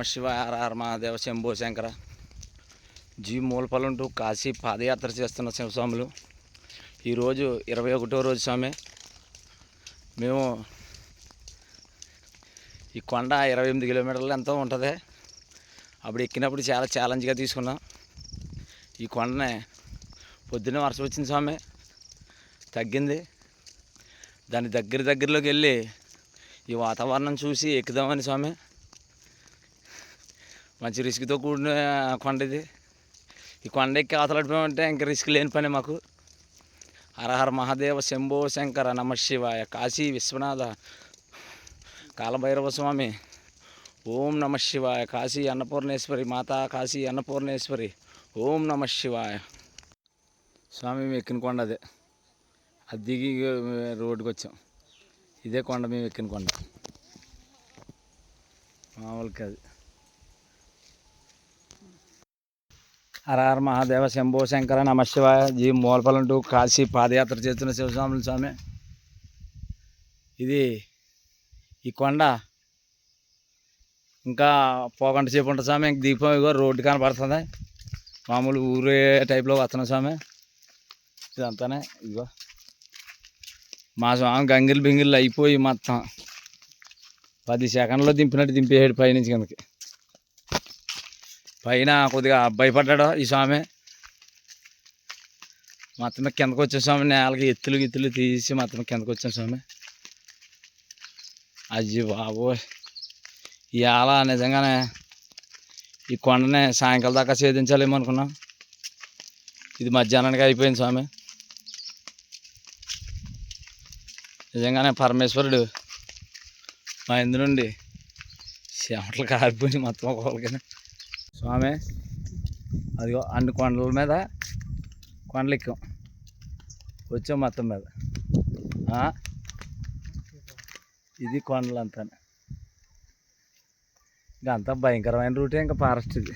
నమ ఆర్ఆర్ హర మహాదేవ శంభో శంకర. జీ మూలపల్లంటు కాశీ పాదయాత్ర చేస్తున్న శివస్వాములు. ఈరోజు ఇరవై ఒకటో రోజు స్వామి. మేము ఈ కొండ ఇరవై ఎనిమిది కిలోమీటర్లు ఎంతో ఉంటుంది. అప్పుడు ఎక్కినప్పుడు చాలా ఛాలెంజ్గా తీసుకున్నాం. ఈ కొండనే పొద్దున్న వర్షం వచ్చింది స్వామి. తగ్గింది. దాని దగ్గర దగ్గరలోకి వెళ్ళి ఈ వాతావరణం చూసి ఎక్కుదామని స్వామి. మంచి రిస్క్తో కూడిన కొండ ఇది. ఈ కొండ ఎక్కి అవతలడిపోయామంటే ఇంకా రిస్క్ లేని పని మాకు. హరహర మహాదేవ శంభో శంకర నమ శివాయ. కాశీ విశ్వనాథ కాలభైరవ స్వామి. ఓం నమ శివాయ. కాశీ అన్నపూర్ణేశ్వరి మాతా కాశీ అన్నపూర్ణేశ్వరి. ఓం నమ శివాయ. స్వామి మేము ఎక్కిన కొండ అదే. అది దిగి రోడ్డుకి వచ్చాం. ఇదే కొండ మేము ఎక్కిన కొండ. మామూలుకి అది హరహర మహాదేవ శంభో శంకర నమశివాయ జీ మూలపల్లం కాశీ పాదయాత్ర చేస్తున్న శివస్వాముల స్వామి. ఇది ఈ కొండ. ఇంకా పోగంట సేపు ఉంటుంది స్వామి. ఇంక దీపం ఇగో రోడ్డు కనపడుతుంది. మామూలు ఊరే టైప్లో వస్తున్నాం స్వామి. ఇదంతానే ఇగో. మా స్వామి గంగిల్ బింగిల్ అయిపోయి మొత్తం. పది సెకండ్లో దింపినట్టు దింపేసాడు పైనుంచి కిందకి. పైన కొద్దిగా భయపడ్డాడు ఈ స్వామి. మొత్తం కిందకు వచ్చాం స్వామి. నేలకి ఎత్తులు గిత్తులు తీసి మొత్తం కిందకు వచ్చాం స్వామి. అజ్జి బాబోయ్. ఇవాళ నిజంగానే ఈ కొండనే సాయంకాలం దాకా ఛేదించాలేమో అనుకున్నాం. ఇది మధ్యాహ్నానికి అయిపోయింది స్వామి. నిజంగానే పరమేశ్వరుడు మా ఇందు నుండి చెమటలు కారిపోయి మొత్తం ఒక్కొక్కరికి స్వామి అదిగో అన్ని కొండల మీద కొండలు ఎక్కాం వచ్చాం మొత్తం మీద. ఇది కొండలు అంతా ఇంకా అంతా భయంకరమైన రూటే ఇంకా ఫారెస్ట్ ఇది.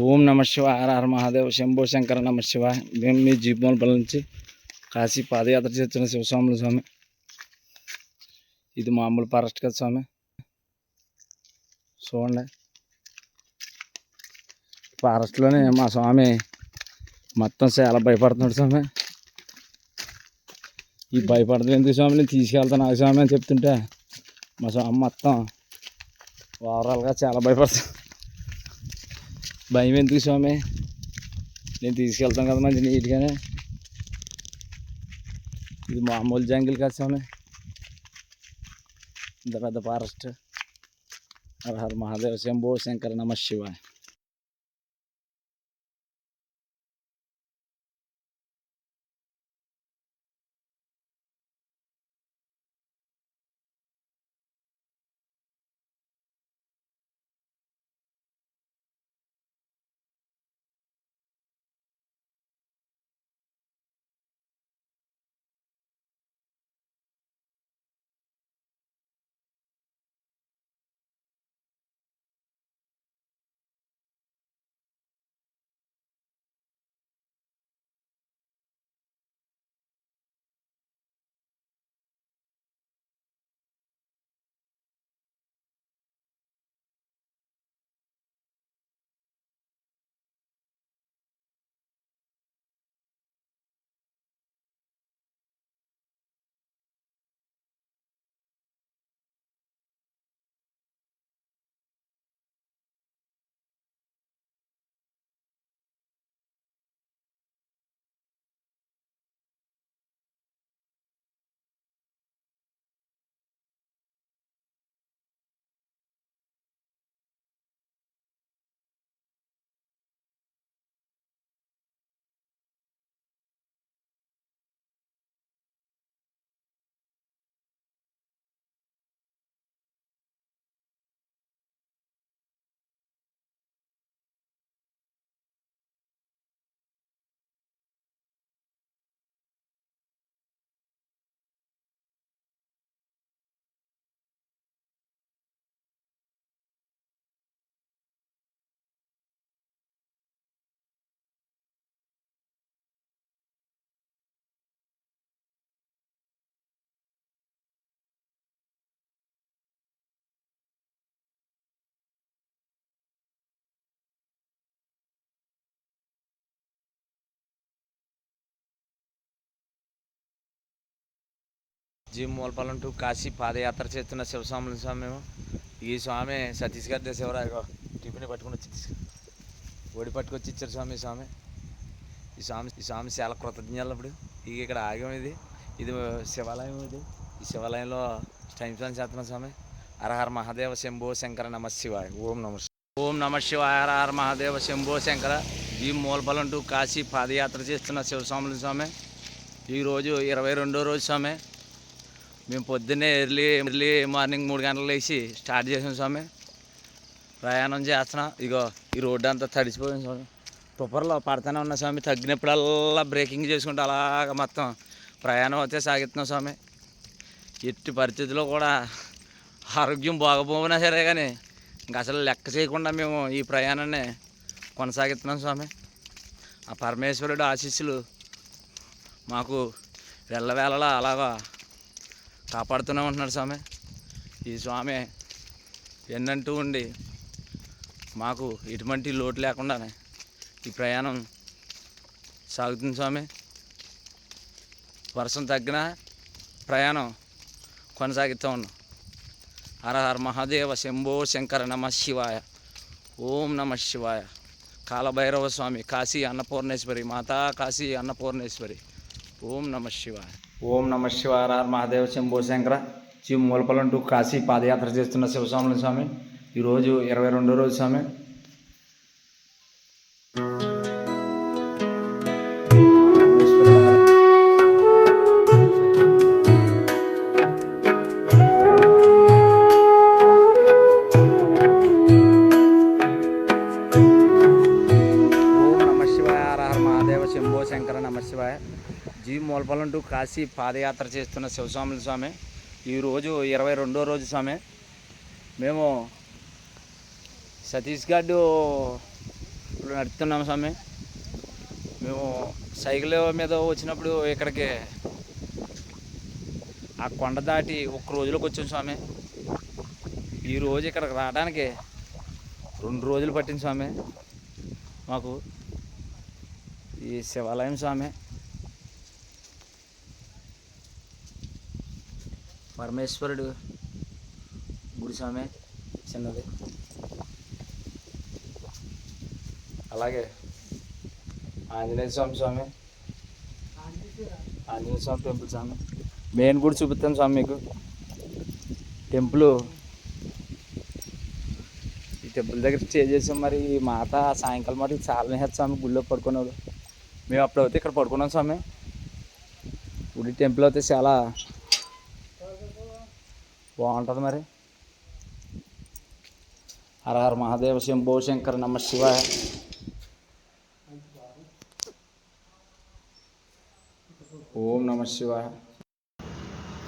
ఓం నమ శివ హర మహాదేవ్ శంభో శంకర నమ శివ మేము మీ జీబోన్పల్లి నుంచి కాశీ పాదయాత్ర చేస్తున్న శివస్వాముల స్వామి. ఇది మామూలు ఫారెస్ట్ కదా స్వామి. చూడండి. ఫారెస్ట్లోనే మా స్వామి మొత్తం చాలా భయపడుతున్నాడు స్వామి. ఈ భయపడుతుంది ఎందుకు స్వామి? నేను తీసుకెళ్తాను ఆ స్వామి అని చెప్తుంటే మా స్వామి మొత్తం ఓవరాల్గా చాలా భయపడుతుంది భయం ఎందుకు స్వామి నేను తీసుకెళ్తాను కదా మంచి నీట్గానే ఇది మామూలు జంగిల్ కాదు స్వామి ఇంత పెద్ద ఫారెస్ట్ హర హర మహాదేవ శంభో శంకర నమ శివాయ జీ మూలపాలెం టు కాశీ పాదయాత్ర చేస్తున్న శివస్వాముల స్వామి మేము. ఈ స్వామి సతీష్ గారి దేశవరాయో టిఫిన్ పట్టుకుని వచ్చి ఓడి పట్టుకొచ్చి ఇచ్చారు స్వామి స్వామి. ఈ స్వామి ఈ స్వామి చాలా కృతజ్ఞతలు ఇప్పుడు ఇక ఇక్కడ ఆగం ఇది. ఇది శివాలయం ఇది. ఈ శివాలయంలో టైం స్పెండ్ చేస్తున్నాం స్వామి. హరహర మహాదేవ శంభో శంకర నమ శివాయ. ఓం నమ ఓం నమ శివాయ. హరహర మహాదేవ శంభో శంకర. ఈ మూలపాలెం టు కాశీ పాదయాత్ర చేస్తున్న శివస్వాములు స్వామి. ఈరోజు ఇరవై రెండో రోజు స్వామి. మేము పొద్దున్నే ఎర్లీ ఎర్లీ మార్నింగ్ మూడు గంటలు లేచి స్టార్ట్ చేసాం స్వామి. ప్రయాణం చేస్తున్నాం. ఇగో ఈ రోడ్డు అంతా తడిసిపోయింది స్వామి. తుప్పర్లో పడుతూనే ఉన్నా స్వామి. తగ్గినప్పుడల్లా బ్రేకింగ్ చేసుకుంటూ అలాగ మొత్తం ప్రయాణం అయితే సాగిస్తున్నాం స్వామి. ఎట్టి పరిస్థితుల్లో కూడా ఆరోగ్యం బాగపోయినా సరే కానీ ఇంకా అసలు లెక్క చేయకుండా మేము ఈ ప్రయాణాన్ని కొనసాగిస్తున్నాం స్వామి. ఆ పరమేశ్వరుడు ఆశీస్సులు మాకు వెళ్ళవేళలా అలాగా కాపాడుతూనే ఉంటున్నాడు స్వామి. ఈ స్వామి ఎన్నంటూ ఉండి మాకు ఎటువంటి లోటు లేకుండానే ఈ ప్రయాణం సాగుతుంది స్వామి. వర్షం తగ్గినా ప్రయాణం కొనసాగిస్తూ ఉన్నాం. హర హర మహాదేవ శంభో శంకర నమ శివాయ. ఓం నమ శివాయ. కాలభైరవ స్వామి కాశీ అన్నపూర్ణేశ్వరి మాతా కాశీ అన్నపూర్ణేశ్వరి. ఓం నమ శివాయ. ఓం నమ శివాయ మహాదేవ శంభో శంకర. శివ మూలపలంటూ కాశీ పాదయాత్ర చేస్తున్న శివస్వామి స్వామి. ఈరోజు ఇరవై రెండో రోజు స్వామి. కాశీ పాదయాత్ర చేస్తున్న శివస్వాముల స్వామి. ఈరోజు ఇరవై రెండో రోజు స్వామి. మేము సతీష్ గార్డు నడుపుతున్నాము స్వామి. మేము సైకిల్ మీద వచ్చినప్పుడు ఇక్కడికి ఆ కొండ దాటి ఒక్క రోజులోకి వచ్చాం స్వామి. ఈ రోజు ఇక్కడికి రావడానికి రెండు రోజులు పట్టింది స్వామి మాకు. ఈ శివాలయం స్వామి. పరమేశ్వరుడు గుడి స్వామి చిన్నది. అలాగే ఆంజనేయ స్వామి స్వామి ఆంజనేయ స్వామి టెంపుల్ స్వామి. మెయిన్ గుడి చూపిస్తాను స్వామి మీకు. టెంపుల్ ఈ టెంపుల్ దగ్గర స్టే చేసాం మరి. మాత సాయంకాలం మాట చాలా నేహత్ స్వామి గుడిలో పడుకున్నాడు. మేము అప్పుడు అయితే ఇక్కడ పడుకున్నాం స్వామి. గుడి టెంపుల్ అయితే చాలా బాగుంటుంది మరి. హర హర మహాదేవ శంభో శంకర నమ శివాయ. ఓం నమ శివాయ.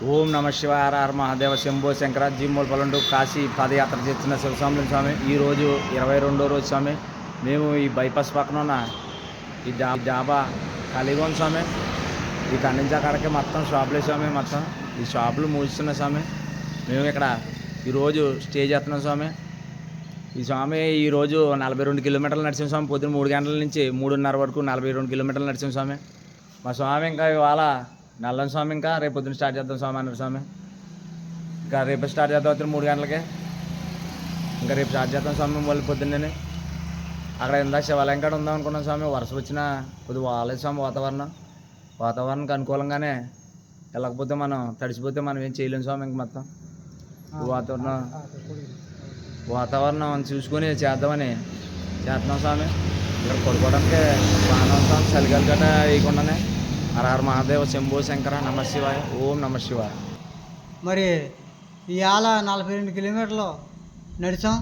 ఓం నమ శివాయ. హర హర మహాదేవ శంభో శంకర. జీమూల పలండు కాశీ పాదయాత్ర చేస్తున్న శివస్వామి స్వామి. ఈ రోజు ఇరవై రెండో రోజు స్వామి. మేము ఈ బైపాస్ పక్కన ఉన్న ఈ డా డాబా ఖాళీగా ఉంది స్వామి. ఈ ఖండించే కాడకి మొత్తం షాపులే స్వామి మొత్తం. ఈ షాపులు మూసిస్తున్న స్వామి. మేము ఇక్కడ ఈరోజు స్టే చేస్తున్నాం స్వామి. ఈ స్వామి ఈరోజు నలభై రెండు కిలోమీటర్లు నడిచిన స్వామి. పొద్దున్న మూడు గంటల నుంచి మూడున్నర వరకు నలభై రెండు కిలోమీటర్లు నడిచిన స్వామి. మా స్వామి ఇంకా ఇవాళ నల్లని స్వామి ఇంకా రేపు పొద్దున్న స్టార్ట్ చేద్దాం స్వామి అన్నారు స్వామి. ఇంకా రేపు స్టార్ట్ చేద్దాం అవుతుంది మూడు గంటలకి. ఇంకా రేపు స్టార్ట్ చేద్దాం స్వామి మళ్ళీ పొద్దున్నే అక్కడ ఇందా శివాలయం కాడ ఉందాం అనుకున్నాం స్వామి. వరుస వచ్చిన కొద్దిగా బాగాలేదు స్వామి వాతావరణం. వాతావరణానికి అనుకూలంగానే వెళ్ళకపోతే మనం తడిసిపోతే మనం ఏం చేయలేం స్వామి ఇంక మొత్తం. వాతావరణం వాతావరణం చూసుకొని చేద్దామని చేస్తున్నాం స్వామి ఇక్కడ పడుకోవడానికి స్నానం స్వామి చలికాలు గట్ట వేయకుండానే హరహర మహాదేవ శంభో శంకర నమ శివాయ ఓం నమ శివాయ మరి ఇవాళ నలభై రెండు కిలోమీటర్లు నడిచాం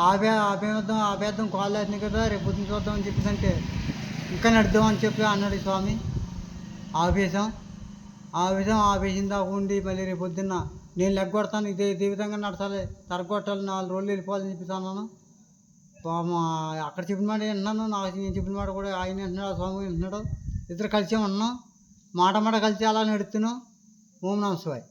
ఆపే ఆపేద్దాం ఆపేద్దాం కాళ్ళు కదా రేపు పొద్దున్న చూద్దాం అని చెప్పేసి ఇంకా నడుద్దాం అని చెప్పి అన్నాడు స్వామి ఆపేసాం ఆపేసాం ఆపేసిన దాకా ఉండి మళ్ళీ రేపు పొద్దున్న నేను లెగ్గొడతాను ఇదే ఇదే విధంగా నడచాలి తరగొట్టాలి నాలుగు రోజులు వెళ్ళిపోవాలని చెప్పేసి అన్నాను. అక్కడ చెప్పిన మాట విన్నాను నాకు నేను చెప్పిన మాట కూడా ఆయన వింటున్నాడు ఆ స్వామి వింటున్నాడు. ఇద్దరు కలిసే ఉన్నాం. మాట మాట కలిసి అలా నడుస్తున్నాం ఓం నమ శివాయ్.